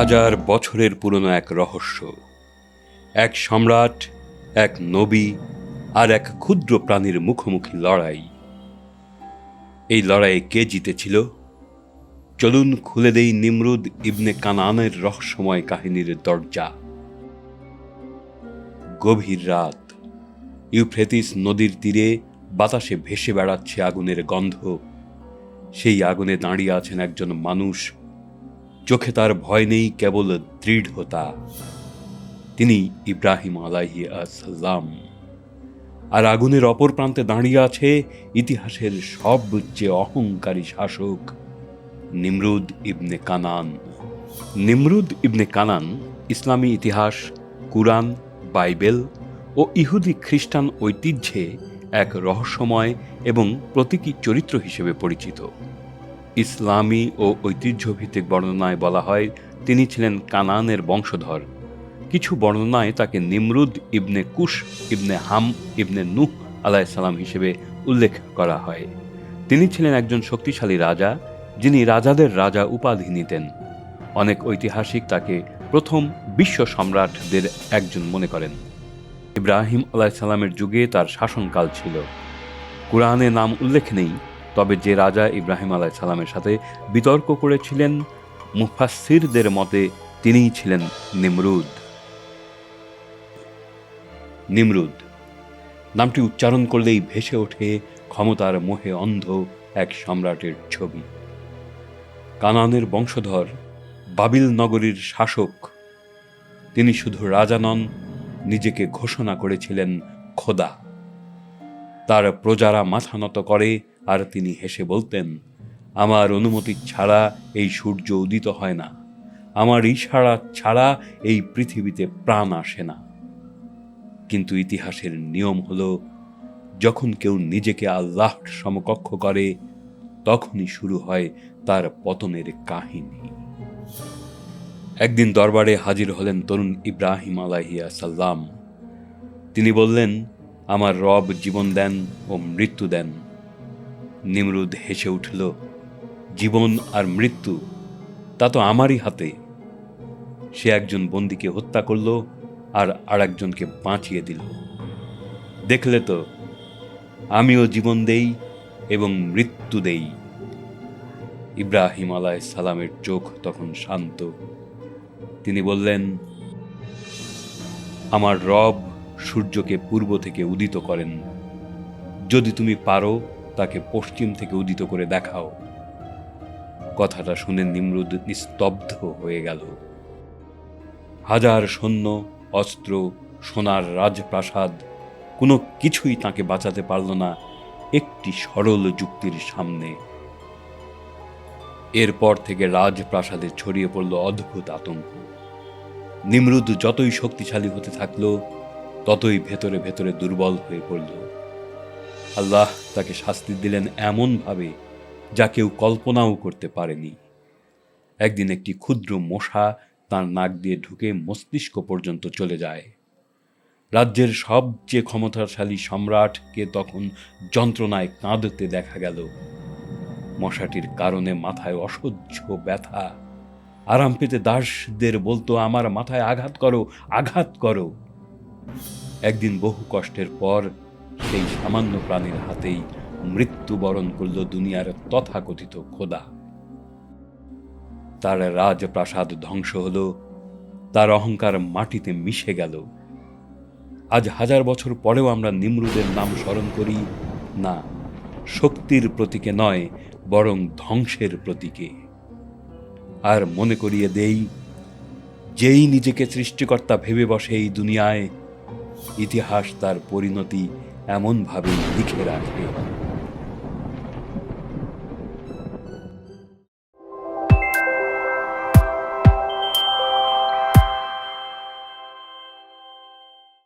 হাজার বছরের পুরনো এক রহস্য। এক সম্রাট, এক নবী আর এক ক্ষুদ্র প্রাণীর মুখোমুখি লড়াই। এই লড়াইয়ে কে জিতেছিল? চলুন খুলে দেই নিমরুদ ইবনে কানানের রহস্যময় কাহিনীর দরজা। গভীর রাত। ইউফ্রেতিস নদীর তীরে বাতাসে ভেসে বেড়াচ্ছে আগুনের গন্ধ। সেই আগুনে দাঁড়িয়ে আছেন একজন মানুষ চোখে তার ভয় নেই, কেবল দৃঢ়তা। তিনি ইব্রাহিম আলাহি আসাল্লাম আর আগুনের অপর প্রান্তে দাঁড়িয়ে আছে ইতিহাসের সবচেয়ে অহংকারী শাসক Nimrod ibn Canaan. Nimrod ibn Canaan ইসলামী ইতিহাস, কুরআন, বাইবেল ও ইহুদি খ্রিস্টান ঐতিহ্যে এক রহস্যময় এবং প্রতীকী চরিত্র হিসেবে পরিচিত। ইসলামী ও ঐতিহ্যভিত্তিক বর্ণনায় বলা হয়, তিনি ছিলেন কানানের বংশধর। কিছু বর্ণনায় তাকে নিমরুদ ইবনে কুশ, ইবনে হাম, ইবনে নুহ আলাইসাল্লাম হিসেবে উল্লেখ করা হয়। তিনি ছিলেন একজন শক্তিশালী রাজা, যিনি রাজাদের রাজা উপাধি নিতেন। অনেক ঐতিহাসিক তাকে প্রথম বিশ্ব সম্রাটদের একজন মনে করেন। ইব্রাহিম আলাইসাল্লামের যুগে তার শাসনকাল ছিল। কোরআনে নাম উল্লেখ নেই তবে যে রাজা ইব্রাহিম আলাহ সালামের সাথে বিতর্ক করেছিলেন মুফাসিরদের মতে তিনিই ছিলেন নিমরুদ। নিমরুদ, নামটি উচ্চারণ করলেই ভেসে ওঠে ক্ষমতার মোহে অন্ধ এক সম্রাটের ছবি। কানানের বংশধর, বাবিল নগরীর শাসক, তিনি শুধু রাজা নন, নিজেকে ঘোষণা করেছিলেন খোদা। তার প্রজারা মাথা নত করে আর তিনি হেসে বলতেন, আমার অনুমতি ছাড়া এই সূর্য উদিত হয় না। আমার ইশারা ছাড়া এই পৃথিবীতে প্রাণ আসে না। কিন্তু ইতিহাসের নিয়ম হলো, যখন কেউ নিজেকে আল্লাহর সমকক্ষ করে, তখনই শুরু হয় তার পতনের কাহিনী। একদিন দরবারে হাজির হলেন তরুণ ইব্রাহিম আলাহিয়া সাল্লাম। তিনি বললেন, আমার রব জীবন দেন ও মৃত্যু দেন। নিমরুদ হেসে উঠল, জীবন আর মৃত্যু, তা তো আমারই হাতে। সে একজন বন্দিকে হত্যা করল আর আরেকজনকে বাঁচিয়ে দিল। দেখলে তো, আমিও জীবন দেই এবং মৃত্যু দেই। ইব্রাহিম আলাহ সালামের চোখ তখন শান্ত। তিনি বললেন, আমার রব সূর্যকে পূর্ব থেকে উদিত করেন। যদি তুমি পারো তাকে পশ্চিম থেকে উদিত করে দেখাও। কথাটা শুনে নিমরুদ নিস্তব্ধ হয়ে গেল। হাজার সৈন্য, অস্ত্র, সোনার রাজপ্রাসাদ, কোনো কিছুই তাকে বাঁচাতে পারল না একটি সরল যুক্তির সামনে। এরপর থেকে রাজপ্রাসাদে ছড়িয়ে পড়ল অদ্ভুত আতঙ্ক। নিমরুদ যতই শক্তিশালী হতে থাকল, ততই ভেতরে ভেতরে দুর্বল হয়ে পড়ল। আল্লাহ তাকে শাস্তি দিলেন এমনভাবে যা কেউ কল্পনাও করতে পারেনি। একদিন একটি ক্ষুদ্র মশা তার নাক দিয়ে ঢুকে মস্তিষ্ক পর্যন্ত চলে যায়। রাজ্যের সবচেয়ে ক্ষমতাশালী সম্রাটকে তখন যন্ত্রণায় কাঁদতে দেখা গেল। মশাটির কারণে মাথায় অসহ্য ব্যথা। আরাম পেতে দাসদের বলতো, আমার মাথায় আঘাত করো আঘাত করো। একদিন বহু কষ্টের পর সেই সামান্য প্রাণীর হাতেই মৃত্যুবরণ করল দুনিয়ার তথাকথিত খোদা। তার রাজপ্রাসাদ ধ্বংস হল, তার অহংকার মাটিতে মিশে গেল। আজ হাজার বছর পরেও আমরা নিমরুদের নাম স্মরণ করি, না, শক্তির প্রতীকে নয়, বরং ধ্বংসের প্রতীকে। আর মনে করিয়ে দেই, যেই নিজেকে সৃষ্টিকর্তা ভেবে বসে এই দুনিয়ায়, ইতিহাস তার পরিণতি এমনভাবে লিখে রাখে